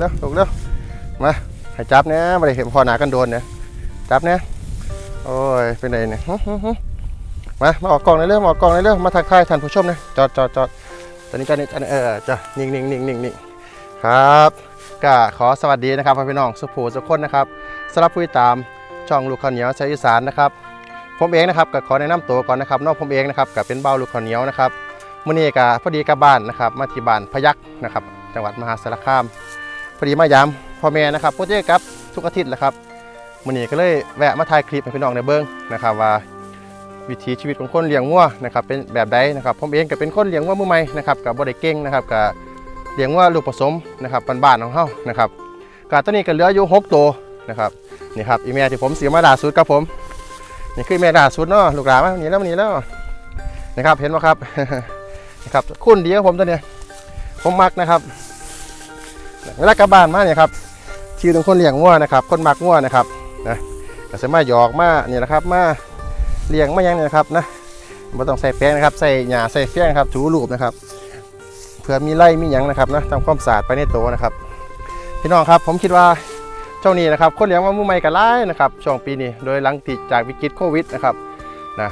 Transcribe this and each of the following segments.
เร็วอันนี้เร็วลูกเร็วมาให้จับเนี่ยไม่ได้เห็นพอหนากันโดนเนี่ยจับเนี่ยโอ้ยเป็นไรเนี่ยหึหึหึมามาออกกล่องเลยเร็วมาออกกล่องเลยเร็วมาทักทายท่านผู้ชมนี่ยจอดจอดจอดตอนนี้จะนี่จะนี่เออจะนิ่งนิ่งนิ่งนิ่งนิ่งครับก็ขอสวัสดีนะครับพ่อพี่น้องสุภูสุคนนะครับสำหรับผู้ตามช่องลูกข้าวเหนียวชาวอีสานนะครับผมเองนะครับก็ขอแนะนำตัวก่อนนะครับนอกผมเองนะครับก็เป็นเบ้าลูกข้าวเหนียวนะครับมื่อนี้ก็พอดีกับบ้านนะครับมาที่บ้านพยัคฆ์นะครับจังหวัดมหาสารคาม พอดีมายามพ่อแม่นะครับโปรเจกต์ครับทุกอาทิตย์แหละครับมื่อนี้ก็เลยแวะมาถ่ายคลิปให้พี่น้องในเบิ้งนะครับว่าวิถีชีวิตของคนเลี้ยงวัวนะครับเป็นแบบใดนะครับผมเองก็เป็นคนเลี้ยงวัวมือใหม่นะครับกับบ่ได้เก่งนะครับกับเลี้ยงวัวลูกผสมนะครับบ้านๆของเฮานะครับกาตัวนี้ก็เหลืออยู่หกตัวนะครับนี่ครับอีเมลที่ผมเสียมาล่าสุดครับผมนี่คือแม่ล่าสุดเนาะลูกหลานมาหนีแล้วมาหนีแล้วนะครับเห็นไหมครับนะครับคุณดีครับผมตัวเนี้ยผมมักนะครับ เวลากลับบ้านมาเนี่ยครับชื่อของคนเลี้ยงงัวนะครับ คนมักงัวนะครับนะก็สามาหยอกมาเนี่ยนะครับมาเลี้ยงมายังเนี่ยนะครับนะไม่ต้องใส่แป้งนะครับใส่หญ้าใส่เฟี้ยงครับถูรูปนะครับเพื่อมีไล่มีหยังนะครับนะทำความสะอาดไปในโตนะครับ พี่น้องครับผมคิดว่าช่วงนี้นะครับคนเลี้ยงว่ามือใหม่กันไล่นะครับช่วงปีนี้โดยหลังติดจากวิกฤตโควิดนะครับนะ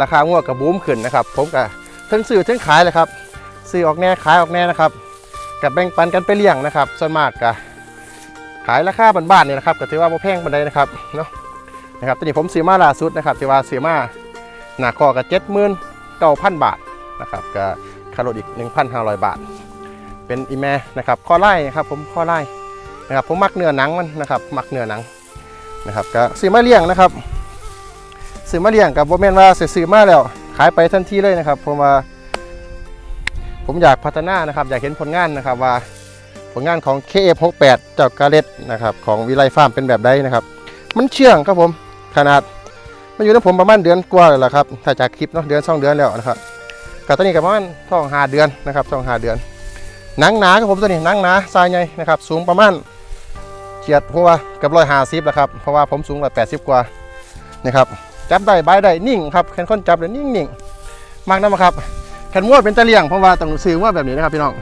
ราคางัวกับบูมขึ้นนะครับ ผมก็ทั้งซื้อทั้งขายเลยครับซื้อออกแน่ขายออกแน่นะครับ กับแบ่งปันกันไปเลี้ยงนะครับ ส่วนมากก็ขายราคาบ้านๆเนี่ยนะครับก็ถือว่าบ่แพงปานใดนะครับเนาะนะครับตอนนี้ผมซื้อมาล่าสุดนะครับที่ว่าซื้อมาหนาคอกับเจ็ดหมื่นเก้าพันบาทนะครับก็คาร์โรอีก1,500บาท เป็นอีแม่นะครับข้อไล่นะครับผมข้อไล่นะครับผมมักเนื้อหนังมันนะครับมักเนื้อหนังนะครับก็ซื้อมาเลี้ยงนะครับซื้อมาเลี้ยงกับโบแมนว่าสิซื้อมาแล้วขายไปทันทีเลยนะครับผมว่า ผมอยากพัฒนานะครับ อยากเห็นผลงานนะครับว่าผลงานของ KF68 เจ้ากาเลตนะครับของวิไลฟาร์มเป็นแบบใดนะครับ มันเชื่องครับผมขนาดมันอยู่ในผมประมาณเดือนกว่าแล้วล่ะครับถ้าจากคลิปเนาะเดือนสองเดือนแล้วนะครับกับตอนนี้กับประมาณท้องหาเดือนนะครับท้องหาเดือนหนังหนาครับผมตัวนี้หนังหนาทรายใหญ่นะครับ สูงประมาณเฉียดหัวกับร้อยห้าสิบแล้วครับเพราะว่าผมสูงร้อยแปดสิบกว่านะครับจับได้ใบได้นิ่งครับแคนคนจับเลยนิ่งนิ่งๆมากนะครับ แคนม้วนเป็นตะเลียงเพราะว่าต้องซื้อม้วแบบนี้นะครับพี่น้อง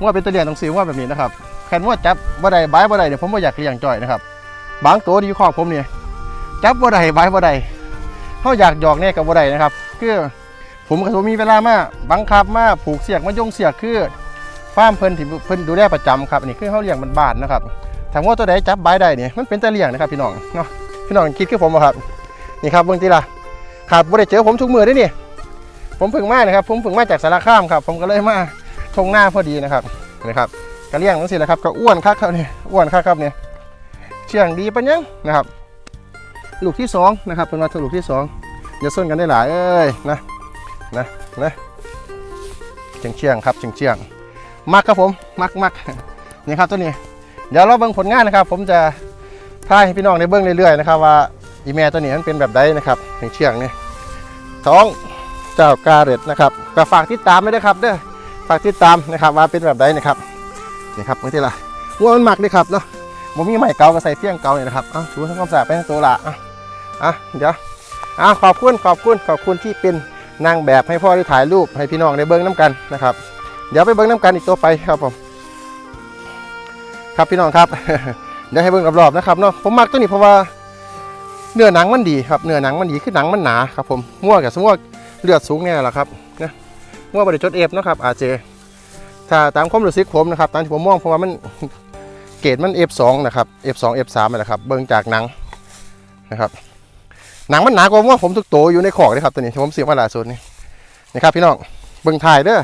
ม้วนเป็นตะเลียงต้องซื้อม้วแบบนี้นะครับแคนม้วนจับบ่ได้บายบ่ได้เนี่ยผมบ่อยากเลี้ยงจ่อยนะครับบางตัวที่อยู่คอกผมเนี่ยจับบ่ได้บายบ่ได้เขาอยากหยอกแน่กับบ่ได้นะครับ คือผมก็มีเวลามาบังคับมาผูกเสียกมาโยงเสียกคือฟาร์มเพิ่นที่เพิ่นดูแลประจำครับนี่คือเขาเลี้ยงบ้านนะครับถามว่าตัวใดจับใบได้เนี่ยมันเป็นตะเลียงนะครับพี่น้องเนาะพี่น้องคิดคือผมบ่ครับ นี่ครับเบิ่งทีละครับบ่ได้เจอผมทุกมือเด้อนี่ย ผมเพิ่งมานะครับ ผมเพิ่งมาจากสารคามครับ ผมก็เลยมาทงหน้าพอดีนะครับนะครับก็เลี้ยงจังซี่แหละครับก็อ้วนคักครับนี่อ้วนคักครับเนี่ยเชื่องดีปะยังนะครับ ลูกที่สองนะครับเป็นว่าลูกที่สองอย่าส้นกันได้หลายเอ้ยนะนะนะเชียงเชียงครับเชียงเชียงมักครับผมมักมักนี่ครับตัวนี้ เดี๋ยวเราเบิ่งผลงานนะครับ ผมจะพาให้พี่น้องได้เบิ่งเรื่อยๆนะครับว่าอีแม่ตัวนี้มันเป็นแบบใดนะครับเชียงๆนี่ท้อง เจ้ากาเร็ดนะครับก็ฝากติดตามด้วยนะครับเด้อฝากติดตามนะครับว่าเป็นแบบใดนะครับนี่ครับเมื่อที่ละวัวมันหมักเลยครับเนาะผมมีไม้เก่าก็ใส่เฟี้ยงเก่าเนี่ยนะครับอ้าถูทำความสะอาดไปทั้งตัวละอะอะเดี๋ยวอะขอบคุณขอบคุณขอบคุณที่เป็นนางแบบให้พ่อได้ถ่ายรูปให้พี่น้องได้เบิ่งน้ำกันนะครับ เดี๋ยวไปเบิ้งน้ำกันอีกตัวไปครับผมครับพี่น้องครับเดี๋ยวให้เบิ้งรอบๆนะครับเนาะผมมักตัวนี้เพราะว่าเนื้อหนังมันดีครับเนื้อหนังมันดีคือหนังมันหนาครับผมง่วกับสมมติว่ เลือดสูงเนี่ยแหละครับนะง่วบริจดเอฟนะครับอาเจถ้าตามความรู้สึกผมนะครับตามที่ผมมองเพราะว่ามันเกรดมัน F2 นะครับ F2 F3 นี่แหละครับเบิ้งจากหนังนะครับหนังมันหนากว่าว่าผมทุกตัวอยู่ในขอกเลยครับตัวนี้ที่ผมเสียมาล่าสุดนี่นะครับพี่น้องเบิ้งถ่ายเด้อ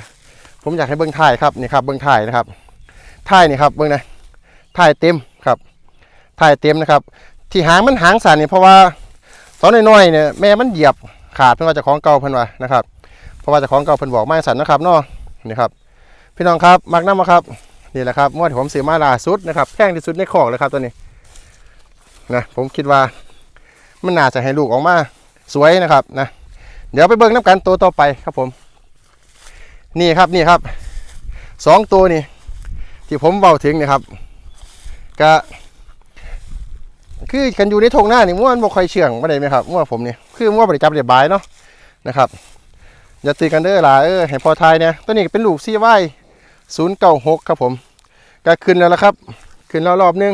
ผมอยากให้เบิ้งถ่ายครับนี่ครับเบิ้งถ่ายนะครับถ่ายนี่ครับเบิ้งนะถ่ายเต็มครับถ่ายเต็มนะครับ ที่หางมันหางสั่นนี่เพราะว่าตอนน้อยๆเนี่ยแม่มันเหยียบ ขาดเพิ่นว่าจะของเก่าเพิ่นว่านะครับเพราะว่าจะของเก่าเพิ่นบอกไม่สันนะครับเนาะนี่ครับพี่น้องครับมักน้ำมาครับนี่แหละครับงวดที่ผมซื้อมาล่าสุดนะครับแพงที่สุดในคอกเลยครับตัวนี้นะผมคิดว่ามันน่าจะให้ลูกออกมาสวยนะครับนะเดี๋ยวไปเบิ้งน้ำกันตัวต่อไปครับผม นี่ครับนี่ครับสองตัวนี่ที่ผมเบาถึงนี่ครับก็คือกันอยู่ในทงหน้านี่ม้วนบ่ค่อยเชื่องไม่ได้ไหมครับม้วนผมนี่ คือม้วบริจาคเรียบายเนาะนะครับอย่าตีกันเด้อหล่ะเออให้พอทายเนี่ยตัวนี้เป็นลูกซีไว้ศูนย์เก้าหกครับผมก็ขึ้นแล้วละครับ ขึ้นแล้วรอบนึง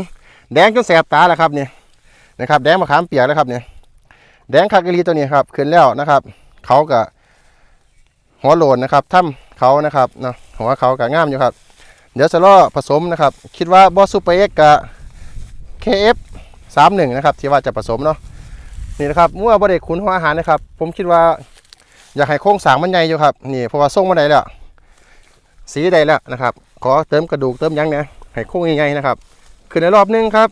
แดงจนแสบตาแล้วครับเนี่ยนะครับ แดงมะขามเปียกแล้วครับเนี่ยแดงคากะลีตัวนี้ครับขึ้นแล้วนะครับเขาก็หัวโลนนะครับถ้ำเขานะครับเนาะหัวเขาก็งามอยู่ครับ เดี๋ยวจะล่อผสมนะครับ คิดว่าบอสซูเปอร์เอ็กกับเคเอฟสามหนึ่งนะครับที่ว่าจะผสมเนาะ นี่นะครับเมื่อบริเดขุนหัวอาหารนะครับ ผมคิดว่า อยากให้โครงสางมันใหญ่อยู่ครับนี่เพราะว่าส่งมาได้แล้วสีได้แล้วนะครับ ขอเติมกระดูกเติมยังเนี่ยให้โค้งใหญ่ๆนะครับขึ้นในรอบหนึงครับ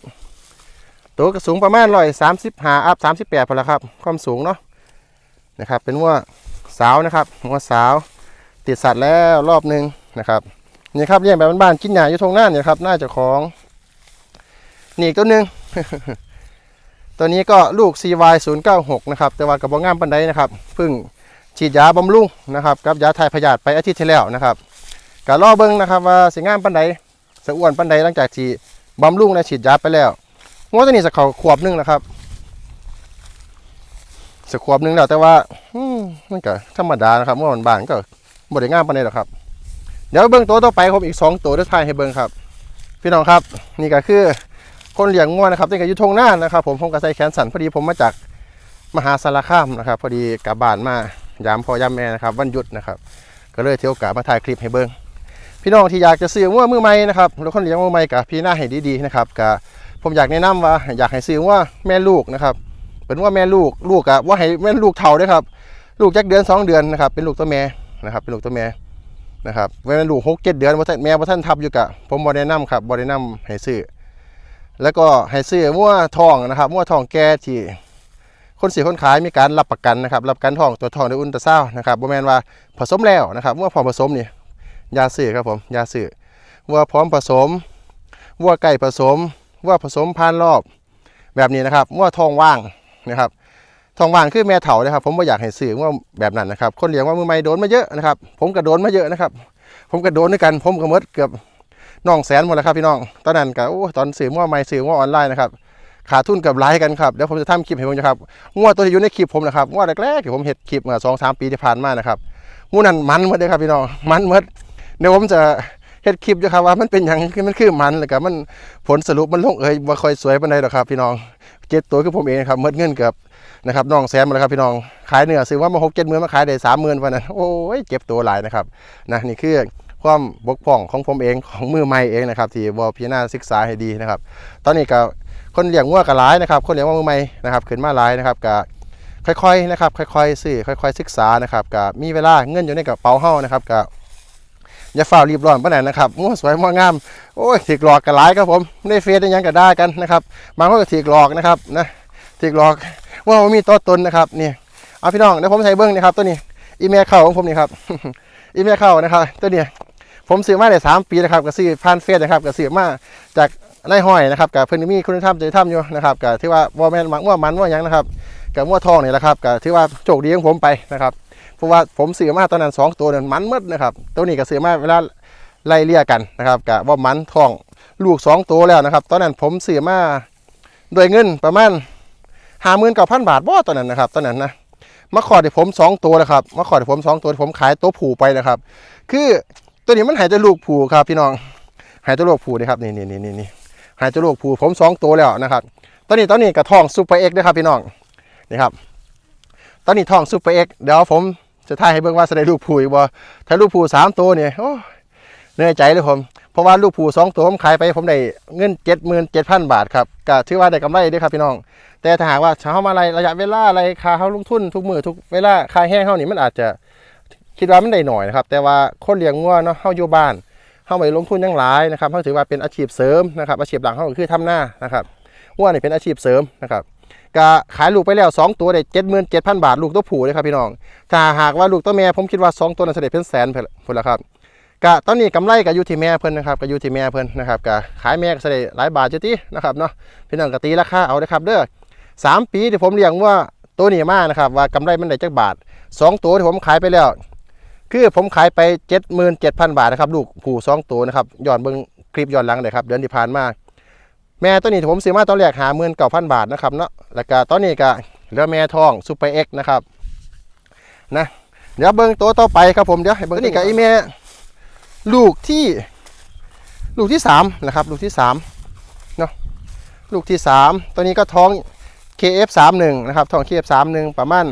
ตัวกระสูงประมาณร้อยสามสิบห้าอัพสามสิบแปดพอและครับ ความสูงเนาะนะครับ เป็นวัวสาวนะครับวัวสาวติดสัตว์แล้วรอบหนึงนะครับนี่ครับเลี้ยงแบบบ้านๆกินหญ้าอยู่ทงหน้าเนี่ยครับน่าจะของ นี่อีกตัวหนึ่ง ตัวนี้ก็ลูก CY 0 9 6 นะครับ แต่ว่ากระบอกงามปันไดนะครับเพิ่งฉีดยาบำรุงนะครับกับยาถ่ายพยาธิไปอาทิตย์ที่แล้วนะครับก็รอเบิ่งนะครับว่าสิงามปันใดสะอ้วนปันใดหลังจากที่บำรุงและฉีดยาไปแล้วงวตัวนี้สักเขาขวบหนึงนะครับสักขวบหนึงแล้วแต่ว่าอมันก็ธรรมดานะครับเมื่อวันบานก็บ่ได้งามปันใดหรอกครับ เดี๋ยวเบิ่งตัวต่อไปผมอีกสองตัวเดี๋ยวถ่ายให้เบิ่งครับ พี่น้องครับ นี่ก็คือ คนเลี้ยงงัวนะครับที่ก็อยู่ทงหน้านะครับ ผมผมก็ใสแขนสันพอดีผมมาจากมหาสารคามนะครับ พอดีกลับบ้านมายามพอยามแม่นะครับ วันหยุดนะครับ ก็เลยเที่ยวกามาถ่ายคลิปให้เบิ้งพี่น้องที่อยากจะซื้อว่ามือใหม่นะครับหรือคนเลี้ยงมือใหม่กับพี่หน้าให้ดีๆนะครับกับผมอยากแนะนำว่าอยากให้ซื้อว่าแม่ลูกนะครับ เป็นว่าแม่ลูกลูกอะว่าให้แม่ลูกเท่าด้วยครับลูกจักเดือนสองเดือนนะครับ เป็นลูกตัวแม่นะครับ เป็นลูกตัวแม่นะครับแม่ลูกหกเจ็ดเดือนว่าท่านแม่ว่าท่านทับอยู่กะผมบอแนะนำครับบอแนะนำให้ซื้อ แล้วก็ให้ซื้อมั่วทองนะครับมั่วทองแก่ที่คนสีคนขายมีการรับประกันนะครับรับประกันทองตัวทองในอุลตราซาวน์นะครับบ่แมนว่าผสมแล้วนะครับว่าพร้อมผสมนี่ยาสื่อครับผมยาสื่อว่าพร้อมผสมว่าไก่ผสมว่าผสมพันรอบแบบนี้นะครับว่าทองว่างนะครับทองว่างคือแม่เถานะครับ ผมไม่อยากให้สื่อว่าแบบนั้นนะครับ คนเลี้ยงว่ามือไม่โดนมาเยอะนะครับ ผมก็โดนมาเยอะนะครับ ผมก็โดนด้วยกัน ผมก็หมดเกือบ น้องแสนหมดแล้วครับพี่น้องตอนนั้นก็โอ้ตอนสื่อว่าไม่สื่อว่าออนไลน์นะครับขาดทุนเกับไลายกันครับเดี๋ยวผมจะทำคลิปให้ผมนะครับงวดตัวที่อยู่ในคลิปผมนะครับงวดแรกๆที่ผมเห็ดคลิปเมื่อสองสามปีที่ผ่านมานะครับงูนั้นมันหมดเลยครับพี่น้องมันหมดเดี๋ยวผมจะเห็ดคลิปอยู่ครับว่ามันเป็นอย่างคือมันคือมันเลยครับมันผลสรุปมันลงเอยว่าค่อยสวยปานใดหรอกครับ พี่น้องเจ็ดตัวคือผมเองนะครับหมดเงินเกือบนะครับน้องแสนหมาแล้วครับพี่น้องขายเนื้อซื้อว่ามาหกเจ็ดหมื่นมาขายได้สามหมื่นวันนั้นโอ้ยเจ็บตัวหลายนะครับนะนี่คือ ความบกพร่องของผมเองของมือใหม่เองนะครับที่บอพิจารณาศึกษาให้ดีนะครับ ตอนนี้ก็คนเลี้ยงวัวก็หลายนะครับ คนเลี้ยงวัวมือใหม่นะครับขึ้นมาหลายนะครับก็ค่อยๆนะครับค่อยๆซื้อค่อย ๆ ศึกษานะครับก็มีเวลาเงินอยู่ในกระเป๋าเฮานะครับก็อย่าฝ่ารีบร้อนปานนั้นนะครับงัวสวยงัวงามโอ้ยถีกหลอกกันหลายครับผมในเฟซยังก็ได้กันนะครับบางคนก็ถีกหลอกนะครับนะถีกหลอกว่ามันมีตัวตนนะครับนี่เอาพี่น้องเดี๋ยวผมใส่เบิ้งนะครับตัวนี้อีเมลเข้าของผมนี่ครับอีเมลเข้านะครับตัวนี้ ผมซื้อมาได้สามปีนะครับก็ซื้อผ่านเฟซนะครับก็ซื้อมาจากนายห้อยนะครับกับเพิ่นมีคุณธรรมจริยธรรมอยู่นะครับกับที่ว่าว่าแม่นมักว่ามันว่ายังนะครับกับว่าทองนี่แหละครับกับที่ว่าโชคดีของผมไปนะครับเพราะว่าผมซื้อมาตอนนั้นสองตัวนั้นมันหมดนะครับตัวนี้ก็ซื้อมาเวลาไล่เลี่ยกันนะครับกับว่ามันทองลูกสองตัวแล้วนะครับ ตอนนั้นผมซื้อมาโดวยเงินประมาณห้าหมื่นเก้าพันบาทบ่ตอนนั้นนะครับ ตอนนั้นนะมาขอที่ผมสองตัวนะครับมาขอที่ผมสองตัวที่ผมขายตัวผูไปนะครับ คือ ตัวนี้มันหายตัวลูกผูครับพี่น้องหายตัวลูกผูนะครับนี่นี่นี่นี่นี่หายจะลูกผูผมสองตัวแล้วนะครับตอนนี้ตอนนี้กระทองซูเปอร์เอ็กนะครับพี่น้องนี่ครับตอนนี้ทองซูเปอร์เอ็กเดี๋ยวผมจะถ่ายให้เบิ่งว่าจะได้ลูกผูอีกบ่ถ้าลูกผูสามตัวเนี่ยโอ้เหนื่อยใจเลยผมเพราะว่าลูกผูสองตัวผมขายไปผมได้เงินเจ็ดหมื่นเจ็ดพันบาทครับก็ถือว่าได้กำไรด้วยครับพี่น้อง แต่ถ้าหากว่าเช้ามาอะไรระยะเวลาอะไรค่าเขาลงทุนทุกมือทุกเวลาค่าแห้งเขานี่มันอาจจะ คิดว่ามันได้หน่อยนะครับ แต่ว่าคนเลี้ยงงัวเนาะเขาอยู่บ้านเข้าไปลงทุนยังหลายนะครับเขาถือว่าเป็นอาชีพเสริมนะครับ อาชีพหลักเขาก็คือทำหน้านะครับว่านี่เป็นอาชีพเสริมนะครับก็ขายลูกไปแล้ว 2 ตัวได้เจ็ดหมื่นเจ็ดพันบาท ลูกตัวผู้เลยครับพี่น้องถ้าหากว่าลูกตัวแม่ผมคิดว่า 2 ตัวนั้นเสด็จเป็นแสนเพิ่นละครับก็ตอนนี้กำไรก็อยู่ที่แม่เพิ่นนะครับก็อยู่ที่แม่เพิ่นนะครับก็ขายแม่ก็เสด็จหลายบาทจุตินะครับเนาะพี่น้องก็ตีราคาเอานะครับเด้อสามปีที่ผมเลี้ยงว่าตัวนี้มานะครับว่ากำไรมันได้จักบาทสองตัวที่ผมขายไปแล้ว คือผมขายไป 77,000 บาทนะครับ ลูกผู้สองตัวนะครับย้อนเบิ่งคลิปย้อนหลังเลยครับ เดือนที่ผ่านมา แม่ตัวนี้ที่ผมซื้อมาตอนแรกหาเมื่นเก้าพันบาทนะครับเนาะแล้วก็ตอนนี้ก็เหลือแม่ทองซูเปอร์เอ็กนะครับนะเดี๋ยวเบิ่งตัวต่อไปครับผมเดี๋ยวให้เบิ่งตัวนี้กับอีเมลูกที่ ลูกที่สามนะครับ ลูกที่สามเนาะลูกที่สามตัวนี้ก็ท้อง KF31 นะครับท้อง KF31 ประมาณ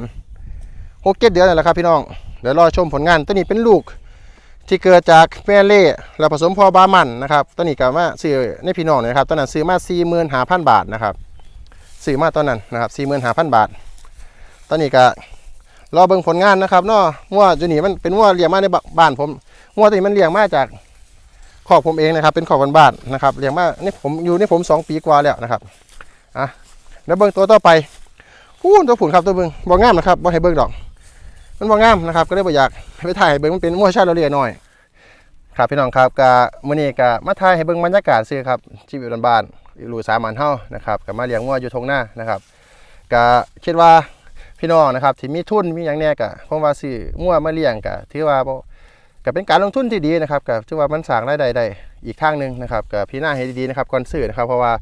หกเจ็ดเดือนนั่นแหละครับพี่น้องเดี๋ยวรอชมผลงานตัวนี้เป็นลูกที่เกิดจากแม่เล่และผสมพอบามันนะครับตัวนี้ก็มาซื้อในพี่น้องนะครับตอนนั้นซื้อมาสี่หมื่นห้าพันบาทนะครับซื้อมาตอนนั้นนะครับสี่หมื่นห้าพันบาทตอนนี้ก็รอเบิ่งผลงานนะครับเนาะงัวจุนี่มันเป็นงัวเลี้ยงมาในบ้านผมงัวตัวนี้มันเลี้ยงมาจากขอบผมเองนะครับ เป็นขอบบ้านๆนะครับเลี้ยงมานี่ผมอยู่นี่ผมสองปีกว่าแล้วนะครับอะแล้วเบิ้งตัวต่อไปพูนตัวผุนครับตัวเบิ้งบ่งามนะครับบ่ให้เบิ้งดอก มันบ่งามนะครับ ก็เลยบ่อยากไปถ่ายเบิ้งมันเป็นมั่วชาติเราเรียหน่อย ครับพี่น้องครับกะมื้อนี้กะมาถ่ายให้เบิ้งบรรยากาศซื่อครับชีวิตบ้านๆอยู่สามัญเฮานะครับก็มาเลี้ยงงัวอยู่ทงหน้านะครับก็คิดว่าพี่น้องนะครับที่มีทุนมีหยังแน่ก็ผมว่าซื้องัวมาเลี้ยงก็ถือว่าบ่ก็เป็นการลงทุนที่ดีนะครับก็ถือว่ามันสร้างรายได้ได้อีกทางหนึ่งนะครับก็พิจารณาให้ดีๆนะครับก่อนซื้อนะครับ เพราะว่า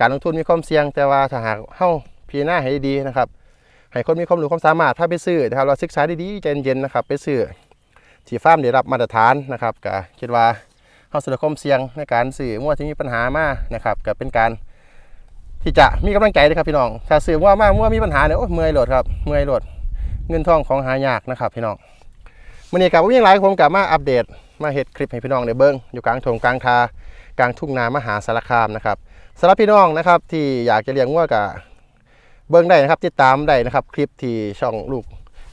การลงทุนมีความเสี่ยงแต่ว่าถ้าหากเฮาพิจารณาให้ดีนะครับ ให้คนมีความรู้ความสามารถพาไปซื้อนะครับเราศึกษาดีๆใจเย็นๆนะครับ ไปซื้อที่ฟาร์มได้รับมาตรฐานนะครับก็คิดว่าเฮาสลดความเสี่ยงในการซื้อมั่วที่มีปัญหามานะครับก็เป็นการที่จะมีกำลังใจนะครับพี่น้อง ถ้าซื้อมั่วมามั่วมีปัญหาเนี่ยโอ้ยเมื่อยโหลดครับเมื่อยโหลดเงินทองของหายากนะครับพี่น้องมื่อนี้กับวิ่งหลายผมกับมาอัปเดต มาเห็ดคลิปให้พี่น้องได้เบิ้งอยู่กลางทงกลางทากลางทุ่งนามหาสารคามนะครับสำหรับพี่น้องนะครับที่อยากจะเลี้ยงวัวกับ เบิ้งได้นะครับติดตามได้นะครับ คลิปที่ช่องลูก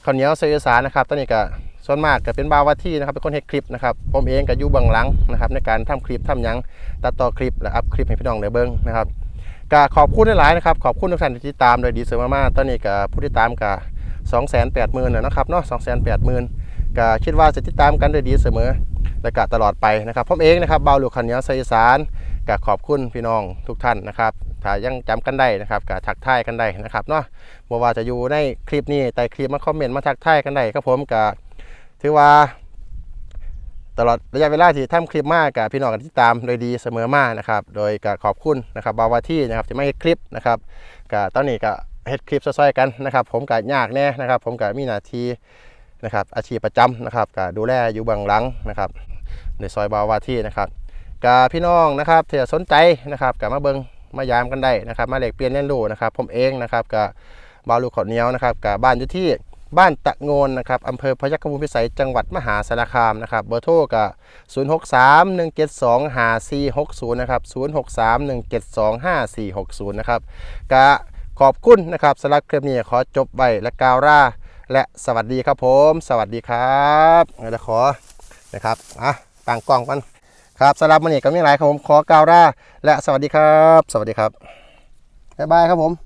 ข้าวเหนียวเซอร์สารนะครับตอนนี้ก็ส่วนมากก็เป็นบาวาที่นะครับเป็นคนเฮ็ดคลิปนะครับผมเองก็อยู่เบื้องหลังนะครับในการทำคลิปทำหยังตัดต่อคลิปและอัพคลิปให้พี่น้องได้เบิ้งนะครับก็ขอบคุณหลายๆนะครับขอบคุณทุกท่านที่ติดตามโดยดีเสมอมาตอนนี้ก็ผู้ติดตามก็สองแสนแปดหมื่นนะครับเนาะสองแสนแปดหมื่นก็คิดว่าจะติดตามกันโดยดีเสมอและก็ตลอดไปนะครับผมเองนะครับเบาหลูกขันเหนียวไซสาร ก็ขอบคุณพี่น้องทุกท่านนะครับถ้ายังจำกันได้นะครับก็ทักทายกันได้นะครับเนาะบ่ว่าจะอยู่ในคลิปนี้ใต้คลิปมาคอมเมนต์มาทักทายกันได้ครับผมก็ถือว่า ตลอดระยะเวลาที่ทำคลิปมากกับพี่น้องกันที่ตามโดยดีเสมอมานะครับ โดยก็ขอบคุณนะครับบาวาที่นะครับที่มาเฮ็ดคลิปนะครับก็ตอนนี้ก็เฮ็ดคลิปซอยๆกันนะครับ ผมก็ยากแน่นะครับ ผมก็มีหน้าที่นะครับอาชีพประจำนะครับก็ดูแลอยู่เบื้องหลังนะครับในซอยบาวาที่นะครับ กาพี่น้องนะครับที่สนใจนะครับกับมาเบิงมายามกันได้นะครับมาเหล็กเปลี่ยนเล่นรู้นะครับผมเองนะครับกับบาลูขอดเหนียวนะครับกับบ้านอยู่ที่บ้านตะโงนนะครับอำเภอพยัคฆภูมิพิสัยจังหวัดมหาสารคามนะครับเบอร์โทรกับ0 6 3 1 7 2 5 4 6 0นะครับ0 6 3 1 7 2 5 4 6 0นะครับกะขอบคุณนะครับสำหรับคลิปนี้ขอจบไว้และกาวล่าและสวัสดีครับผม สวัสดีครับเดี๋ยวขอนะครับอะต่างกล้องกัน ครับสำหรับวันนี้ก็มีหลายครับผมขอกล่าวลาและสวัสดีครับ สวัสดีครับบ๊ายบายครับผม